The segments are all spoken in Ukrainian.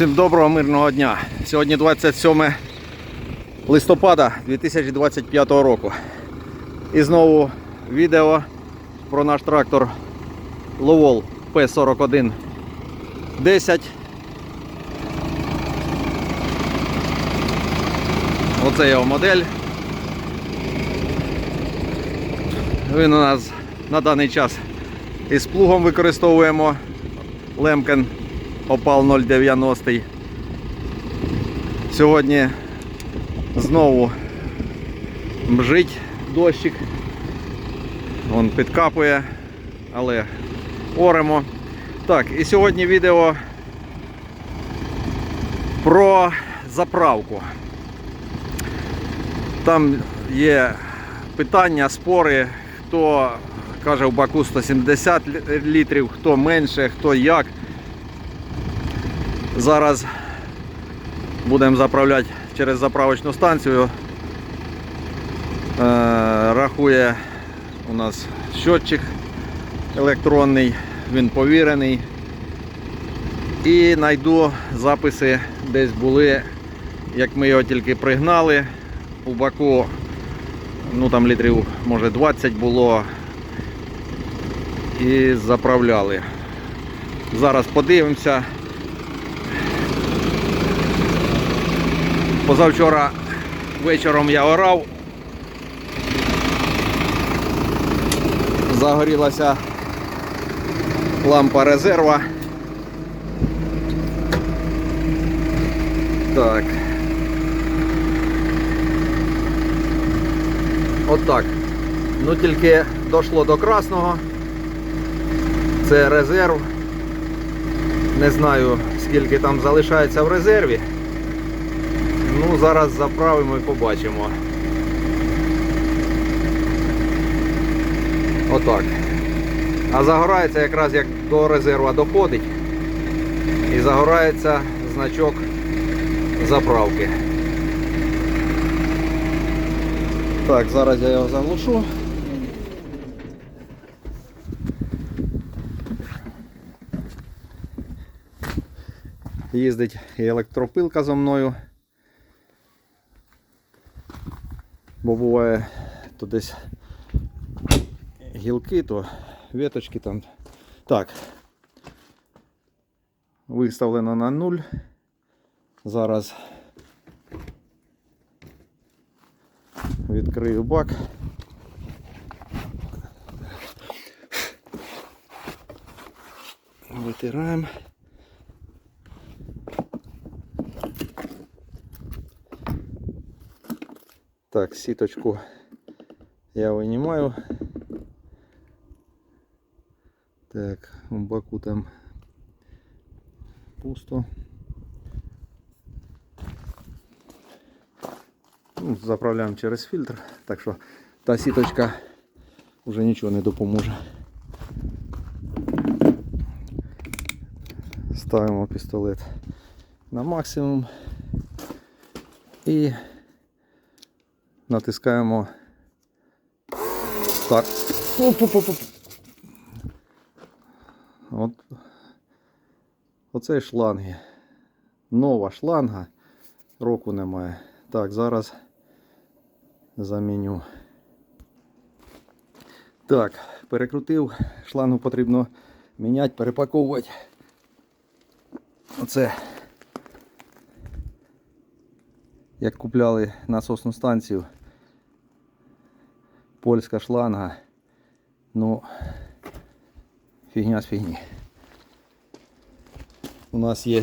Всім доброго мирного дня. Сьогодні 27 листопада 2025 року. І знову відео про наш трактор Ловол П41 10. Оце його модель. Він у нас на даний час із плугом використовуємо Лемкен Опал 090. Сьогодні знову мжить дощик. Вон підкапує, але оремо. Так, і сьогодні відео про заправку. Там є питання, спори, хто каже в баку 170 літрів, хто менше, хто як. Зараз будемо заправляти через заправочну станцію. Е, рахує у нас щотчик електронний, він повірений. І знайду записи десь були, як ми його тільки пригнали. У баку, ну там літрів може 20 було. І заправляли. Зараз подивимося. Позавчора вечором я орав. Загорілася лампа резерва. Так. Отак. Ну тільки дійшло до красного. Це резерв. Не знаю скільки там залишається в резерві. Ну, зараз заправимо і побачимо. Отак. А загорається якраз як до резерва доходить. І загорається значок заправки. Так, зараз я його заглушу. Їздить електропилка зо мною. Бо буває то десь гілки, то веточки там. Так. Виставлено на нуль. Зараз відкрию бак. Витираємо. Так, сіточку я винімаю. Так, в боку там пусто. Ну, заправляємо через фільтр, так що та сіточка вже нічого не допоможе. Ставимо пістолет на максимум і натискаємо старт. Оп-оп-оп-оп. От. Оце шланги. Нова шланга. Року немає. Так, зараз заміню. Так, перекрутив. Шлангу потрібно міняти, перепаковувати. Оце. Як купляли насосну станцію. Польська шланга. Ну, фігня з фігні. У нас є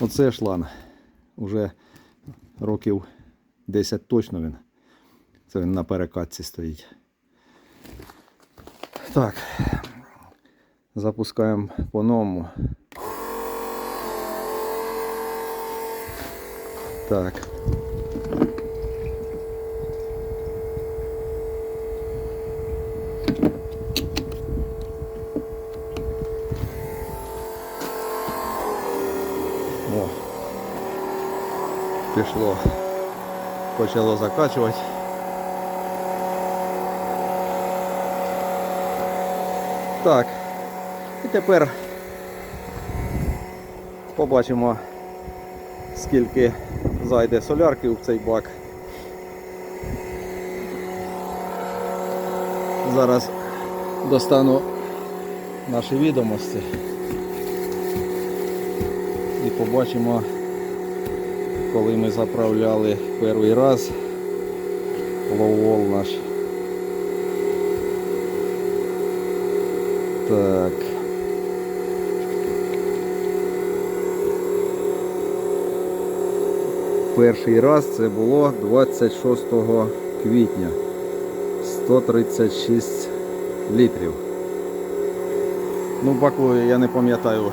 оце шланг. Уже років 10 точно він. Це він на перекатці стоїть. Так. Запускаємо по-новому. Так. Пішло. Почало закачувати. Так. І тепер Побачимо, скільки зайде солярки в цей бак. Зараз достану наші відомості і побачимо, коли ми заправляли перший раз ловол наш. Так. Перший раз це було 26 квітня. 136 літрів. Ну, баку я не пам'ятаю,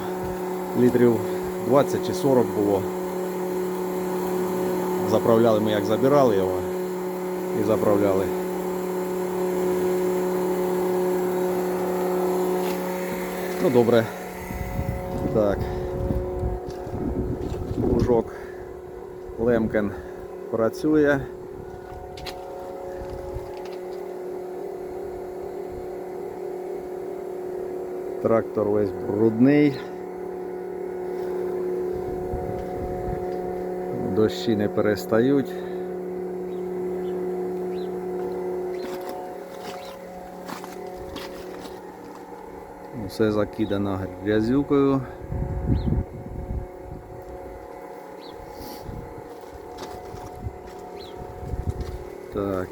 літрів 20 чи 40 було. Заправляли ми як забирали його і заправляли. Ну добре. Так. Лужок Лемкен працює. Трактор весь брудний. Дощі не перестають. Все закидано грязюкою. Так.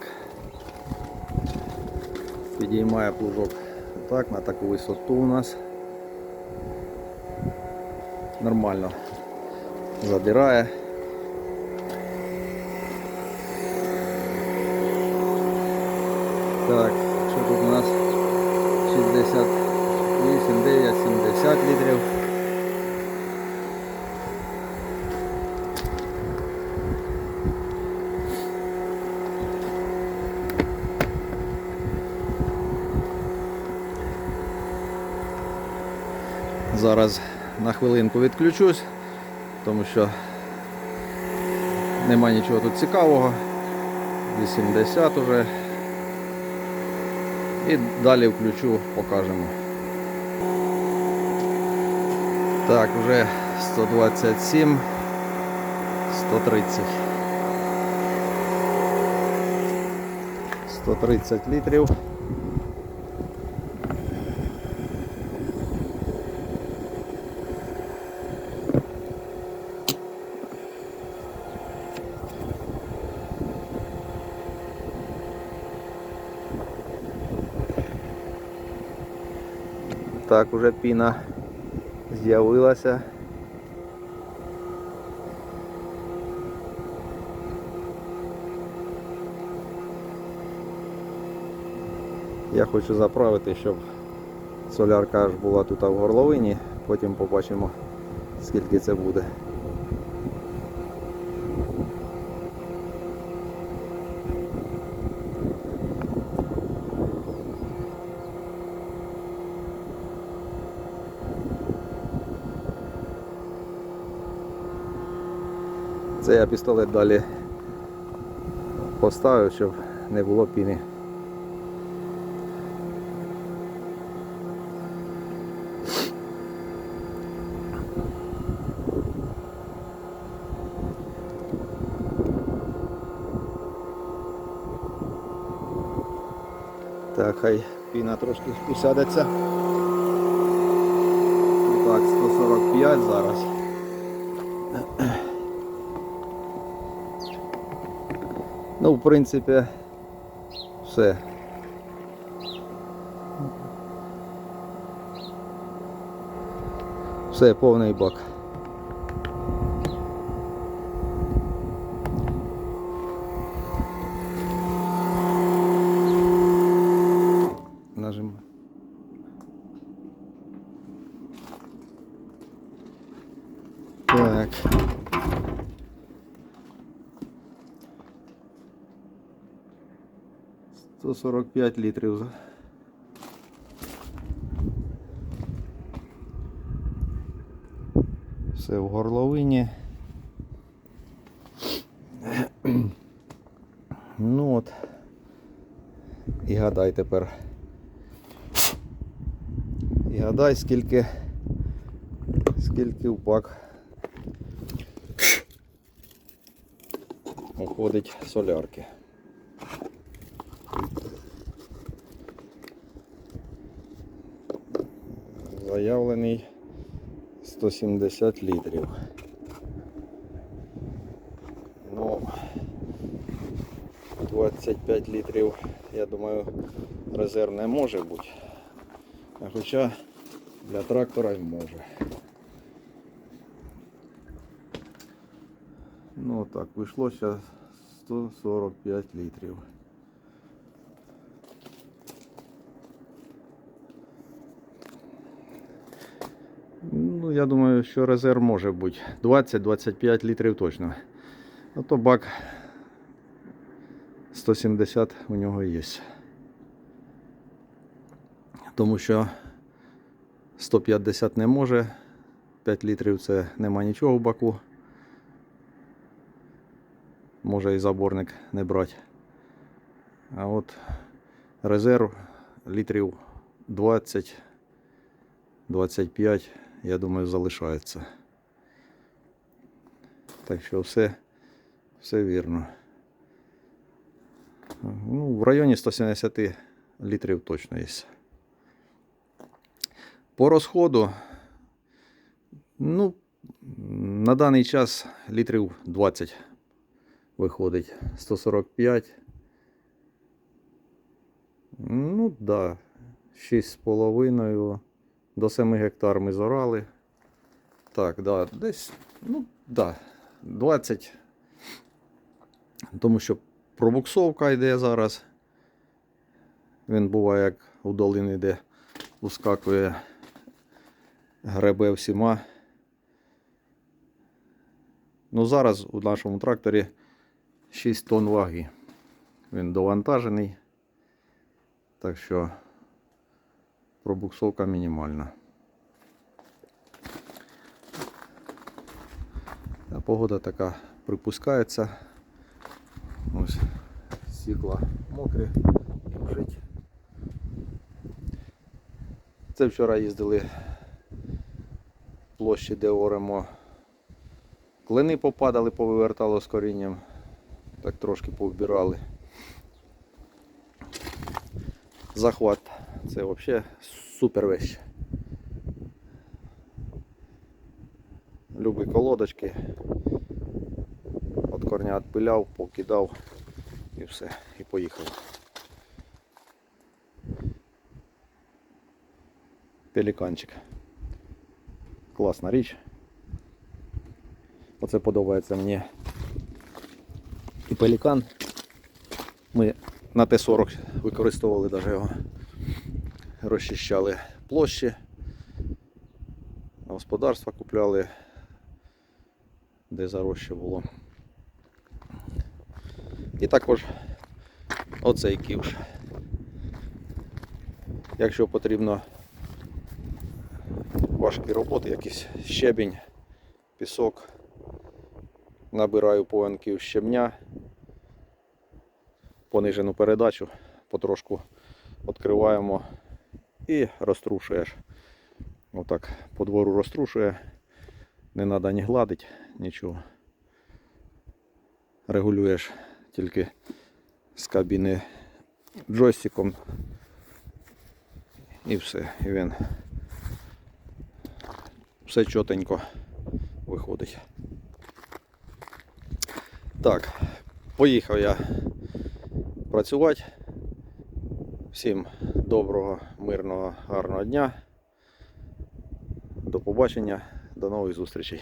Підіймає плужок так, на таку висоту у нас. Нормально задирає. Так, що тут у нас 68, 9, 70 літрів. Зараз на хвилинку відключусь, тому що нема нічого тут цікавого. 80 уже. І далі включу, покажемо. Так, вже 127, 130. 130 літрів. Так, уже піна з'явилася. Я хочу заправити, щоб солярка аж була тут в горловині, потім побачимо скільки це буде. Це я пістолет далі поставив, щоб не було піни. Так, хай піна трошки усядеться. Так, 145 зараз. Ну, в принципі, все. Все, повний бак. Нажимай. Так. 145 літрів. Все в горловині. Ну от. І гадай тепер. І гадай, скільки, скільки в бак уходить солярки. Заявлений 170 літрів. Ну, 25 літрів, я думаю, резерв не може бути. Хоча для трактора й може. Ну так, вийшло зараз 145 літрів. Ну, я думаю, що резерв може бути 20-25 літрів точно. А то бак 170 у нього є. Тому що 150 не може, 5 літрів це нема нічого в баку. Може і заборник не брати. А от резерв літрів 20 25, я думаю, залишається. Так що все, все вірно. Ну, в районі 170 літрів точно є. По розходу, ну, на даний час літрів 20 виходить. 145. Ну, так, да, 6,5 до 7 гектар ми зорали. Так, да, десь, ну, да, 20. Тому що пробуксовка йде зараз. Він буває як у долині, де ускакує, гребе всіма. Ну, зараз у нашому тракторі 6 тонн ваги. Він довантажений. Так що пробуксовка мінімальна. А погода така припускається. Ось стекла мокрі і мжить. Це вчора їздили площі, де оремо. Клини попадали, повивертало з корінням. Так трошки повбирали. Захват. Це взагалі супер вещь. Любі колодочки. От корня відпиляв, покидав і все, і поїхав. Пеліканчик. Класна річ. Оце подобається мені. І пелікан. Ми на Т-40 використовували навіть його. Розчищали площі. Господарства купляли, де зарожче було. І також оцей ківш. Якщо потрібно важкі роботи, якийсь щебінь, пісок, набираю повенків щебня, понижену передачу, потрошку відкриваємо і розтрушуєш. Отак по двору розтрушує, не треба ні гладити, нічого. Регулюєш тільки з кабіни джойстиком і все. І він все чотенько виходить. Так, поїхав я працювати. Всім доброго, мирного, гарного дня. До побачення, до нових зустрічей.